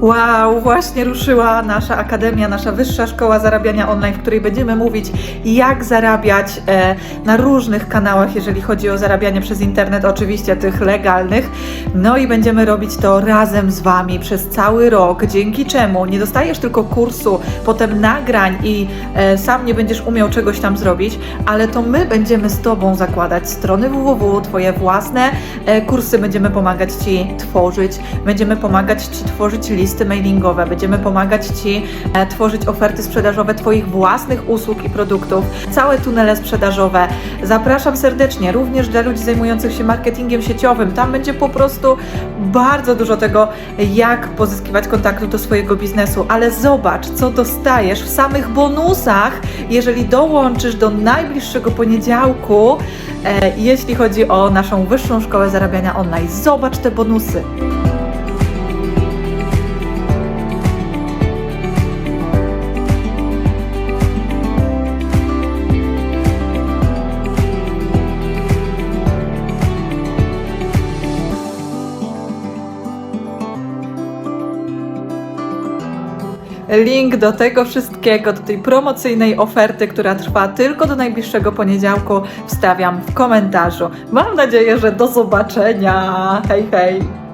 Wow, właśnie ruszyła nasza akademia, nasza wyższa szkoła zarabiania online, w której będziemy mówić, jak zarabiać e, na różnych kanałach, jeżeli chodzi o zarabianie przez internet, oczywiście tych legalnych. No i będziemy robić to razem z Wami przez cały rok, dzięki czemu nie dostajesz tylko kursu, potem nagrań i e, sam nie będziesz umiał czegoś tam zrobić, ale to my będziemy z Tobą zakładać strony www, Twoje własne e, kursy, będziemy pomagać Ci tworzyć, będziemy pomagać Ci tworzyć listy mailingowe, będziemy pomagać Ci e, tworzyć oferty sprzedażowe Twoich własnych usług i produktów, całe tunele sprzedażowe. Zapraszam serdecznie, również dla ludzi zajmujących się marketingiem sieciowym. Tam będzie po prostu bardzo dużo tego, jak pozyskiwać kontaktu do swojego biznesu, ale zobacz, co dostajesz w samych bonusach, jeżeli dołączysz do najbliższego poniedziałku, e, jeśli chodzi o naszą wyższą szkołę zarabiania online. Zobacz te bonusy. Link do tego wszystkiego, do tej promocyjnej oferty, która trwa tylko do najbliższego poniedziałku, wstawiam w komentarzu. Mam nadzieję, że do zobaczenia. Hej, hej!